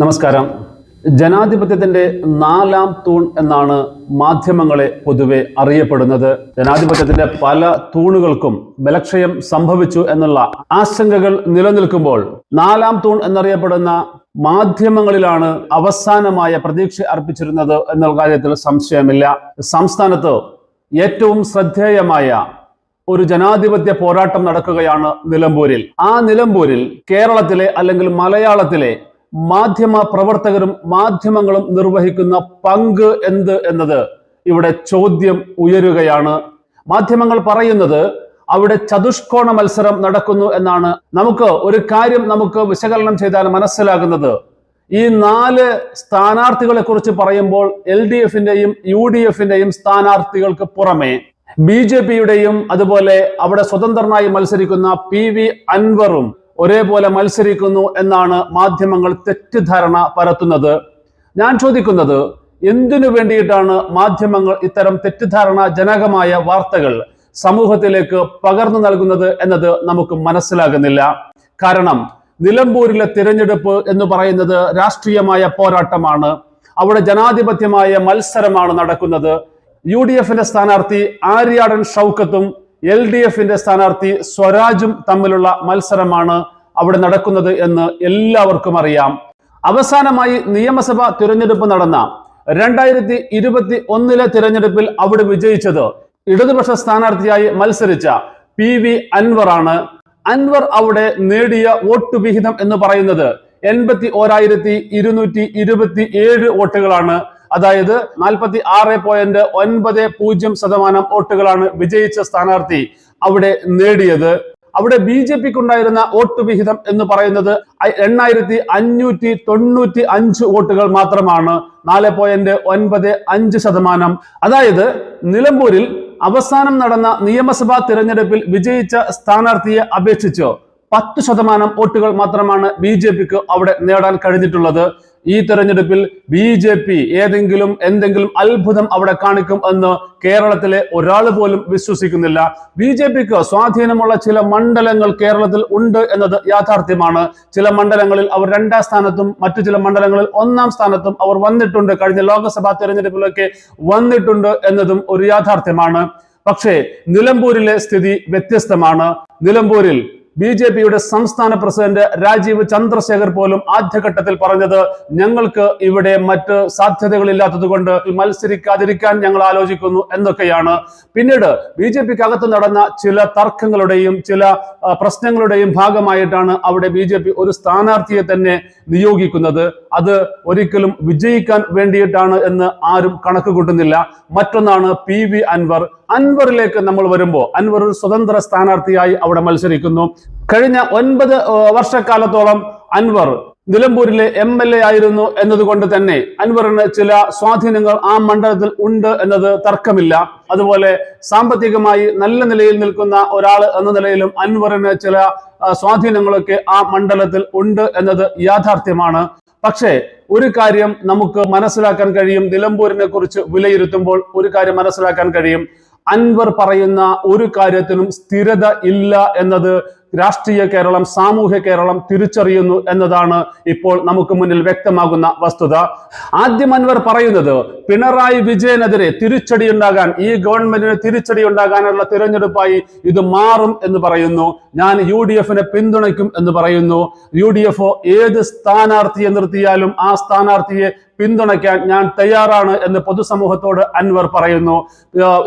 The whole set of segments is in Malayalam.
നമസ്കാരം. ജനാധിപത്യത്തിന്റെ നാലാം തൂൺ എന്നാണ് മാധ്യമങ്ങളെ പൊതുവെ അറിയപ്പെടുന്നത്. ജനാധിപത്യത്തിന്റെ പല തൂണുകൾക്കും ബലക്ഷയം സംഭവിച്ചു എന്നുള്ള ആശങ്കകൾ നിലനിൽക്കുമ്പോൾ നാലാം തൂൺ എന്നറിയപ്പെടുന്ന മാധ്യമങ്ങളിലാണ് അവസാനമായ പ്രതീക്ഷ അർപ്പിച്ചിരുന്നത് എന്നുള്ള കാര്യത്തിൽ സംശയമില്ല. സംസ്ഥാനത്ത് ഏറ്റവും ശ്രദ്ധേയമായ ഒരു ജനാധിപത്യ പോരാട്ടം നടക്കുകയാണ് നിലമ്പൂരിൽ. ആ നിലമ്പൂരിൽ കേരളത്തിലെ അല്ലെങ്കിൽ മലയാളത്തിലെ മാധ്യമ പ്രവർത്തകരും മാധ്യമങ്ങളും നിർവഹിക്കുന്ന പങ്ക് എന്ത് എന്നത്? ഇവിടെ ചോദ്യം ഉയരുകയാണ്. മാധ്യമങ്ങൾ പറയുന്നത് അവിടെ ചതുഷ്കോണ മത്സരം നടക്കുന്നു എന്നാണ്. നമുക്ക് ഒരു കാര്യം നമുക്ക് വിശകലനം ചെയ്താൽ മനസ്സിലാകുന്നത്. ഈ നാല് സ്ഥാനാർത്ഥികളെ കുറിച്ച് പറയുമ്പോൾ എൽ ഡി എഫിന്റെയും യു ഡി എഫിന്റെയും സ്ഥാനാർത്ഥികൾക്ക് പുറമെ ബി ജെ പിയുടെയും അതുപോലെ അവിടെ സ്വതന്ത്രനായി മത്സരിക്കുന്ന പി വി അൻവറും ഒരേപോലെ മത്സരിക്കുന്നു എന്നാണ് മാധ്യമങ്ങൾ തെറ്റിദ്ധാരണ പരത്തുന്നത്. ഞാൻ ചോദിക്കുന്നത് എന്തിനു വേണ്ടിയിട്ടാണ് മാധ്യമങ്ങൾ ഇത്തരം തെറ്റിദ്ധാരണ ജനകമായ വാർത്തകൾ സമൂഹത്തിലേക്ക് പകർന്നു നൽകുന്നത് എന്നത് നമുക്ക് മനസ്സിലാകുന്നില്ല. കാരണം നിലമ്പൂരിലെ തിരഞ്ഞെടുപ്പ് എന്ന് പറയുന്നത് രാഷ്ട്രീയമായ പോരാട്ടമാണ്. അവിടെ ജനാധിപത്യമായ മത്സരമാണ് നടക്കുന്നത്. യു ഡി എഫിന്റെ സ്ഥാനാർത്ഥി ആര്യാടൻ ഷൗക്കത്തും എൽ ഡി എഫിന്റെ സ്ഥാനാർത്ഥി സ്വരാജും തമ്മിലുള്ള മത്സരമാണ് അവിടെ നടക്കുന്നത് എന്ന് എല്ലാവർക്കും അറിയാം. അവസാനമായി നിയമസഭാ തിരഞ്ഞെടുപ്പ് നടന്ന രണ്ടായിരത്തി ഇരുപത്തി ഒന്നിലെ തിരഞ്ഞെടുപ്പിൽ അവിടെ വിജയിച്ചത് ഇടതുപക്ഷ സ്ഥാനാർത്ഥിയായി മത്സരിച്ച പി വി അൻവർ ആണ് അൻവർ അവിടെ നേടിയ വോട്ട് വിഹിതം എന്ന് പറയുന്നത് എൺപത്തി ഓരായിരത്തി ഇരുന്നൂറ്റി ഇരുപത്തി ഏഴ് വോട്ടുകളാണ്. അതായത് നാൽപ്പത്തി ആറ് പോയിന്റ് ഒൻപത് പൂജ്യം ശതമാനം വോട്ടുകളാണ് വിജയിച്ച സ്ഥാനാർത്ഥി അവിടെ നേടിയത്. അവിടെ ബി ജെ പിക്ക് ഉണ്ടായിരുന്ന വോട്ട് വിഹിതം എന്ന് പറയുന്നത് എണ്ണായിരത്തി അഞ്ഞൂറ്റി തൊണ്ണൂറ്റി അഞ്ച് വോട്ടുകൾ മാത്രമാണ്. നാല് പോയിന്റ് ഒൻപത് അഞ്ച് ശതമാനം. അതായത് നിലമ്പൂരിൽ അവസാനം നടന്ന നിയമസഭാ തിരഞ്ഞെടുപ്പിൽ വിജയിച്ച സ്ഥാനാർത്ഥിയെ അപേക്ഷിച്ച് പത്ത് ശതമാനം വോട്ടുകൾ മാത്രമാണ് ബി ജെ പിക്ക് അവിടെ നേടാൻ കഴിഞ്ഞിട്ടുള്ളത്. ഈ തെരഞ്ഞെടുപ്പിൽ ബി ജെ പി ഏതെങ്കിലും എന്തെങ്കിലും അത്ഭുതം അവിടെ കാണിക്കും എന്ന് കേരളത്തിലെ ഒരാൾ പോലും വിശ്വസിക്കുന്നില്ല. ബി ജെ പിക്ക് സ്വാധീനമുള്ള ചില മണ്ഡലങ്ങൾ കേരളത്തിൽ ഉണ്ട് എന്നത് യാഥാർത്ഥ്യമാണ്. ചില മണ്ഡലങ്ങളിൽ അവർ രണ്ടാം സ്ഥാനത്തും മറ്റു ചില മണ്ഡലങ്ങളിൽ ഒന്നാം സ്ഥാനത്തും അവർ വന്നിട്ടുണ്ട്. കഴിഞ്ഞ ലോക്സഭാ തെരഞ്ഞെടുപ്പിലൊക്കെ വന്നിട്ടുണ്ട് എന്നതും ഒരു യാഥാർത്ഥ്യമാണ്. പക്ഷേ നിലമ്പൂരിലെ സ്ഥിതി വ്യത്യസ്തമാണ്. നിലമ്പൂരിൽ ബി ജെ പിയുടെ സംസ്ഥാന പ്രസിഡന്റ് രാജീവ് ചന്ദ്രശേഖർ പോലും ആദ്യഘട്ടത്തിൽ പറഞ്ഞത് ഞങ്ങൾക്ക് ഇവിടെ മറ്റ് സാധ്യതകളില്ലാത്തത് കൊണ്ട് മത്സരിക്കാതിരിക്കാൻ ഞങ്ങൾ ആലോചിക്കുന്നു എന്നൊക്കെയാണ്. പിന്നീട് ബി ജെ പിക്ക് അകത്ത് നടന്ന ചില തർക്കങ്ങളുടെയും ചില പ്രശ്നങ്ങളുടെയും ഭാഗമായിട്ടാണ് അവിടെ ബി ജെ പി ഒരു സ്ഥാനാർത്ഥിയെ തന്നെ നിയോഗിക്കുന്നത്. അത് ഒരിക്കലും വിജയിക്കാൻ വേണ്ടിയിട്ടാണ് എന്ന് ആരും കണക്ക് കൂട്ടുന്നില്ല മറ്റൊന്നാണ് പി വി അൻവർ. അൻവറിലേക്ക് നമ്മൾ വരുമ്പോൾ അൻവർ ഒരു സ്വതന്ത്ര സ്ഥാനാർത്ഥിയായി അവിടെ മത്സരിക്കുന്നു. കഴിഞ്ഞ ഒൻപത് വർഷക്കാലത്തോളം അൻവർ നിലമ്പൂരിലെ എം എൽ എ ആയിരുന്നു എന്നതുകൊണ്ട് തന്നെ അൻവറിന് ചില സ്വാധീനങ്ങൾ ആ മണ്ഡലത്തിൽ ഉണ്ട് എന്നത് തർക്കമില്ല. അതുപോലെ സാമ്പത്തികമായി നല്ല നിലയിൽ നിൽക്കുന്ന ഒരാൾ എന്ന നിലയിലും അൻവറിന് ചില സ്വാധീനങ്ങളൊക്കെ ആ മണ്ഡലത്തിൽ ഉണ്ട് എന്നത് യാഥാർത്ഥ്യമാണ്. പക്ഷേ ഒരു കാര്യം നമുക്ക് മനസ്സിലാക്കാൻ കഴിയും. നിലമ്പൂരിനെ കുറിച്ച് വിലയിരുത്തുമ്പോൾ ഒരു കാര്യം മനസ്സിലാക്കാൻ കഴിയും. അൻവർ പറയുന്ന ഒരു കാര്യത്തിനും സ്ഥിരത ഇല്ല എന്നത് രാഷ്ട്രീയ കേരളം സാമൂഹ്യ കേരളം തിരിച്ചറിയുന്നു എന്നതാണ് ഇപ്പോൾ നമുക്ക് മുന്നിൽ വ്യക്തമാകുന്ന വസ്തുത. ആദ്യം അൻവർ പറയുന്നത് പിണറായി വിജയനെതിരെ തിരിച്ചടി ഉണ്ടാകാൻ ഈ ഗവൺമെന്റിന് തിരിച്ചടി ഉണ്ടാകാനുള്ള തിരഞ്ഞെടുപ്പായി ഇത് മാറും എന്ന് പറയുന്നു. ഞാൻ യു ഡി എഫിനെ പിന്തുണയ്ക്കും എന്ന് പറയുന്നു. യു ഡി എഫ് ഏത് സ്ഥാനാർത്ഥിയെ നിർത്തിയാലും ആ സ്ഥാനാർത്ഥിയെ പിന്തുണയ്ക്കാൻ ഞാൻ തയ്യാറാണ് എന്ന് പൊതുസമൂഹത്തോട് അൻവർ പറയുന്നു.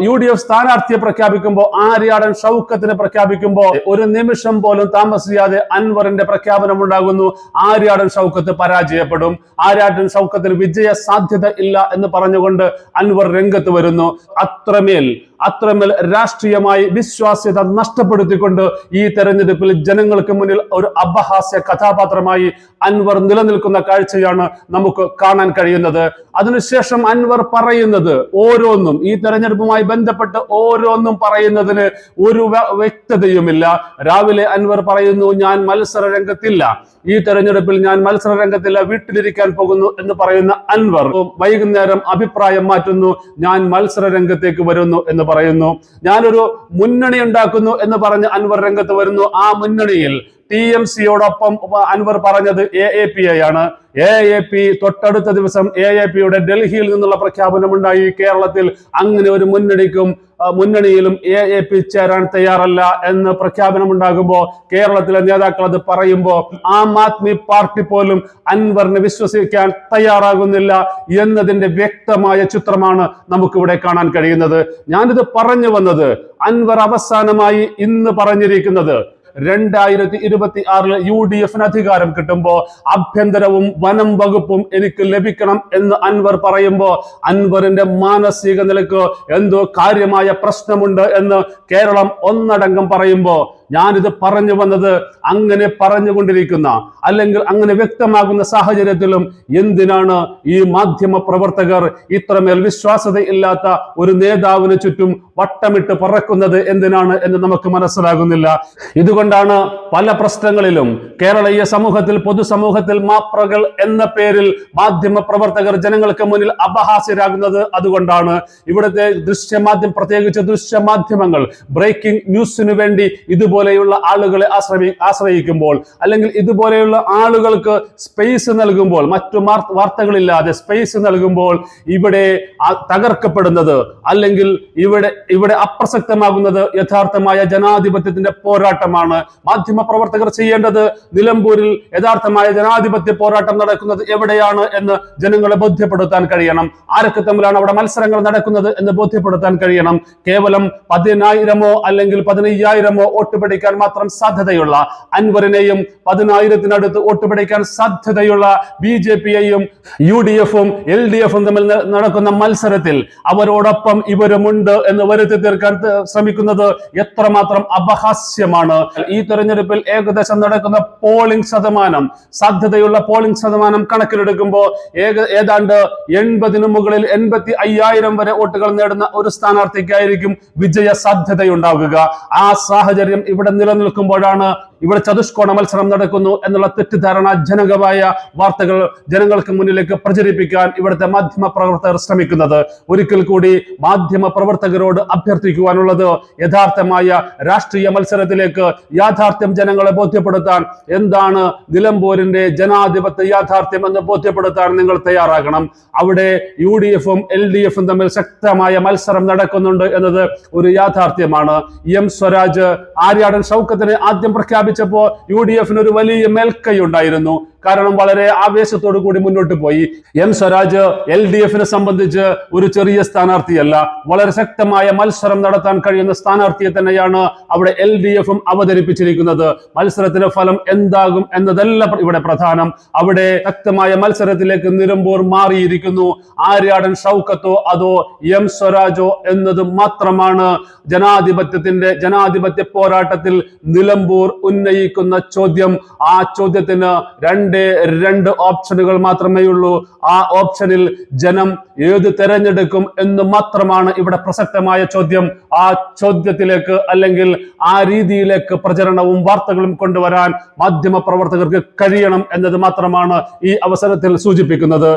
യു ഡി എഫ് സ്ഥാനാർത്ഥിയെ പ്രഖ്യാപിക്കുമ്പോൾ ആര്യാടൻ ഷൗക്കത്തിനെ പ്രഖ്യാപിക്കുമ്പോൾ ഒരു നിമിഷം പോലും താമസിയാതെ അൻവറിന്റെ പ്രഖ്യാപനം ഉണ്ടാകുന്നു ആര്യാടൻ ഷൗക്കത്ത് പരാജയപ്പെടും. ആര്യാടൻ ഷൗക്കത്തിന് വിജയ സാധ്യത ഇല്ല എന്ന് പറഞ്ഞുകൊണ്ട് അൻവർ രംഗത്ത് വരുന്നു. അത്രമേൽ അത്രമേൽ രാഷ്ട്രീയമായി വിശ്വാസ്യത നഷ്ടപ്പെടുത്തിക്കൊണ്ട് ഈ തെരഞ്ഞെടുപ്പിൽ ജനങ്ങൾക്ക് മുന്നിൽ ഒരു അപഹാസ്യ കഥാപാത്രമായി അൻവർ നിലനിൽക്കുന്ന കാഴ്ചയാണ് നമുക്ക് കാണാൻ കഴിയുന്നത്. അതിനുശേഷം അൻവർ പറയുന്നത് ഓരോന്നും ഈ തെരഞ്ഞെടുപ്പുമായി ബന്ധപ്പെട്ട് ഓരോന്നും പറയുന്നതിന് ഒരു വ്യക്തതയുമില്ല. രാവിലെ അൻവർ പറയുന്നു ഞാൻ മത്സര രംഗത്തില്ല ഈ തെരഞ്ഞെടുപ്പിൽ ഞാൻ മത്സര രംഗത്തില്ല വീട്ടിലിരിക്കാൻ പോകുന്നു എന്ന് പറയുന്ന അൻവർ വൈകുന്നേരം അഭിപ്രായം മാറ്റുന്നു. ഞാൻ മത്സര രംഗത്തേക്ക് വരുന്നു എന്ന് പറയുന്നു. ഞാനൊരു മുന്നണി ഉണ്ടാക്കുന്നു എന്ന് പറഞ്ഞ് അൻവർ രംഗത്ത് വരുന്നു. ആ മുന്നണിയിൽ ടി എം സിയോടൊപ്പം അൻവർ പറഞ്ഞത് എ എ പി ആണ് എ എ പി തൊട്ടടുത്ത ദിവസം എ എ പിയുടെ ഡൽഹിയിൽ നിന്നുള്ള പ്രഖ്യാപനമുണ്ടായി കേരളത്തിൽ അങ്ങനെ ഒരു മുന്നണിക്കും മുന്നണിയിലും എ എ പി ചേരാൻ തയ്യാറല്ല എന്ന് പ്രഖ്യാപനമുണ്ടാകുമ്പോൾ കേരളത്തിലെ നേതാക്കൾ അത് പറയുമ്പോൾ ആം ആദ്മി പാർട്ടി പോലും അൻവറിനെ വിശ്വസിക്കാൻ തയ്യാറാകുന്നില്ല എന്നതിന്റെ വ്യക്തമായ ചിത്രമാണ് നമുക്കിവിടെ കാണാൻ കഴിയുന്നത്. ഞാനിത് പറഞ്ഞു വന്നത് അൻവർ അവസാനമായി ഇന്ന് പറഞ്ഞിരിക്കുന്നത് രണ്ടായിരത്തി ഇരുപത്തി ആറിൽ യു ഡി എഫിന് അധികാരം കിട്ടുമ്പോ ആഭ്യന്തരവും വനം വകുപ്പും എനിക്ക് ലഭിക്കണം എന്ന് അൻവർ പറയുമ്പോ അൻവറിന്റെ മാനസിക നിലയ്ക്ക് എന്തോ കാര്യമായ പ്രശ്നമുണ്ട് എന്ന് കേരളം ഒന്നടങ്കം പറയുമ്പോ ഞാനിത് പറഞ്ഞു വന്നത് അങ്ങനെ പറഞ്ഞുകൊണ്ടിരിക്കുന്ന അല്ലെങ്കിൽ അങ്ങനെ വ്യക്തമാകുന്ന സാഹചര്യത്തിലും എന്തിനാണ് ഈ മാധ്യമ പ്രവർത്തകർ ഇത്രമേൽ വിശ്വാസതയില്ലാത്ത ഒരു നേതാവിന് ചുറ്റും വട്ടമിട്ട് പറക്കുന്നത് എന്തിനാണ് എന്ന് നമുക്ക് മനസ്സിലാകുന്നില്ല. ഇതുകൊണ്ടാണ് പല പ്രശ്നങ്ങളിലും കേരളീയ സമൂഹത്തിൽ പൊതുസമൂഹത്തിൽ മാപ്രകൾ എന്ന പേരിൽ മാധ്യമ പ്രവർത്തകർ ജനങ്ങൾക്ക് മുന്നിൽ അപഹാസ്യരാകുന്നത് അതുകൊണ്ടാണ്. ഇവിടുത്തെ ദൃശ്യമാധ്യമം പ്രത്യേകിച്ച് ദൃശ്യമാധ്യമങ്ങൾ ബ്രേക്കിംഗ് ന്യൂസിനു വേണ്ടി ഇതുപോലെയുള്ള ആളുകളെ ആശ്രയി ആശ്രയിക്കുമ്പോൾ അല്ലെങ്കിൽ ഇതുപോലെയുള്ള ആളുകൾക്ക് സ്പേസ് നൽകുമ്പോൾ മറ്റു വാർത്തകളില്ലാതെ സ്പേസ് നൽകുമ്പോൾ ഇവിടെ തകർക്കപ്പെടുന്നത് അല്ലെങ്കിൽ ഇവിടെ ഇവിടെ അപ്രസക്തമാകുന്നത് യഥാർത്ഥമായ ജനാധിപത്യത്തിന്റെ പോരാട്ടമാണ് മാധ്യമ പ്രവർത്തകർ ചെയ്യേണ്ടത്. നിലമ്പൂരിൽ യഥാർത്ഥമായ ജനാധിപത്യ പോരാട്ടം നടക്കുന്നത് എവിടെയാണ് എന്ന് ജനങ്ങളെ ബോധ്യപ്പെടുത്താൻ കഴിയണം. ആരൊക്കെ തമ്മിലാണ് അവിടെ മത്സരങ്ങൾ നടക്കുന്നത് എന്ന് ബോധ്യപ്പെടുത്താൻ കഴിയണം. കേവലം പതിനായിരമോ അല്ലെങ്കിൽ പതിനയ്യായിരമോ വോട്ട് പിടിക്കാൻ മാത്രം സാധ്യതയുള്ള അൻവറിനെയും പതിനായിരത്തിനടുത്ത് വോട്ട് പിടിക്കാൻ സാധ്യതയുള്ള ബി ജെ പിയെയും യു ഡി എഫും എൽ ഡി എഫും തമ്മിൽ നടക്കുന്ന മത്സരത്തിൽ അവരോടൊപ്പം ഇവരുമുണ്ട് എന്ന് വരുത്തി തീർക്കാൻ ശ്രമിക്കുന്നത് എത്രമാത്രം അപഹാസ്യമാണ്. ഈ തെരഞ്ഞെടുപ്പിൽ ഏകദേശം നടക്കുന്ന പോളിംഗ് ശതമാനം സാധ്യതയുള്ള പോളിംഗ് ശതമാനം കണക്കിലെടുക്കുമ്പോൾ ഏക ഏതാണ്ട് എൺപതിനു മുകളിൽ എൺപത്തി അയ്യായിരം വരെ വോട്ടുകൾ നേടുന്ന ഒരു സ്ഥാനാർത്ഥിക്കായിരിക്കും വിജയ സാധ്യതയുണ്ടാവുക. ആ സാഹചര്യം ഇവിടെ നിലനിൽക്കുമ്പോഴാണ് ഇവിടെ ചതുഷ്കോണ മത്സരം നടക്കുന്നു എന്നുള്ള തെറ്റിദ്ധാരണ ജനകമായ വാർത്തകൾ ജനങ്ങൾക്ക് മുന്നിലേക്ക് പ്രചരിപ്പിക്കാൻ ഇവിടുത്തെ മാധ്യമ പ്രവർത്തകർ ശ്രമിക്കുന്നത്. ഒരിക്കൽ കൂടി മാധ്യമ പ്രവർത്തകരോട് അഭ്യർത്ഥിക്കുവാനുള്ളത് യഥാർത്ഥമായ രാഷ്ട്രീയ മത്സരത്തിലേക്ക് യാഥാർത്ഥ്യം ജനങ്ങളെ ബോധ്യപ്പെടുത്താൻ എന്താണ് നിലമ്പൂരിന്റെ ജനാധിപത്യ യാഥാർത്ഥ്യം എന്ന് ബോധ്യപ്പെടുത്താൻ നിങ്ങൾ തയ്യാറാകണം. അവിടെ യു ഡി എഫും എൽ ഡി എഫും തമ്മിൽ ശക്തമായ മത്സരം നടക്കുന്നുണ്ട് എന്നത് ഒരു യാഥാർത്ഥ്യമാണ്. എം സ്വരാജ് ആര്യാടൻ ഷൗക്കത്തിനെ ആദ്യം പ്രഖ്യാപിച്ചപ്പോ യു ഡി എഫിന് ഒരു വലിയ മേൽക്കൈ ഉണ്ടായിരുന്നു. കാരണം വളരെ ആവേശത്തോടു കൂടി മുന്നോട്ട് പോയി. എം സ്വരാജ് എൽ ഡി എഫിനെ സംബന്ധിച്ച് ഒരു ചെറിയ സ്ഥാനാർത്ഥിയല്ല. വളരെ ശക്തമായ മത്സരം നടത്താൻ കഴിയുന്ന സ്ഥാനാർത്ഥിയെ തന്നെയാണ് അവിടെ എൽ ഡി എഫും അവതരിപ്പിച്ചിരിക്കുന്നത്. മത്സരത്തിന്റെ ഫലം എന്താകും എന്നതല്ല ഇവിടെ പ്രധാനം. അവിടെ ശക്തമായ മത്സരത്തിലേക്ക് നിലമ്പൂർ മാറിയിരിക്കുന്നു. ആര്യാടൻ ഷൗക്കത്തോ അതോ എം സ്വരാജോ എന്നത് മാത്രമാണ് ജനാധിപത്യത്തിന്റെ ജനാധിപത്യ പോരാട്ടത്തിൽ നിലമ്പൂർ ഉന്നയിക്കുന്ന ചോദ്യം. ആ ചോദ്യത്തിന് രണ്ടേ രണ്ട് ഓപ്ഷനുകൾ മാത്രമേ ഉള്ളൂ ആ ഓപ്ഷനിൽ ജനം ഏത് തെരഞ്ഞെടുക്കും എന്ന് മാത്രമാണ് ഇവിടെ പ്രസക്തമായ ചോദ്യം. ആ ചോദ്യത്തിലേക്ക് അല്ലെങ്കിൽ ആ രീതിയിലേക്ക് പ്രചരണവും വാർത്തകളും കൊണ്ടുവരാൻ മാധ്യമ പ്രവർത്തകർക്ക് കഴിയണം എന്നത് മാത്രമാണ് ഈ അവസരത്തിൽ സൂചിപ്പിക്കുന്നത്.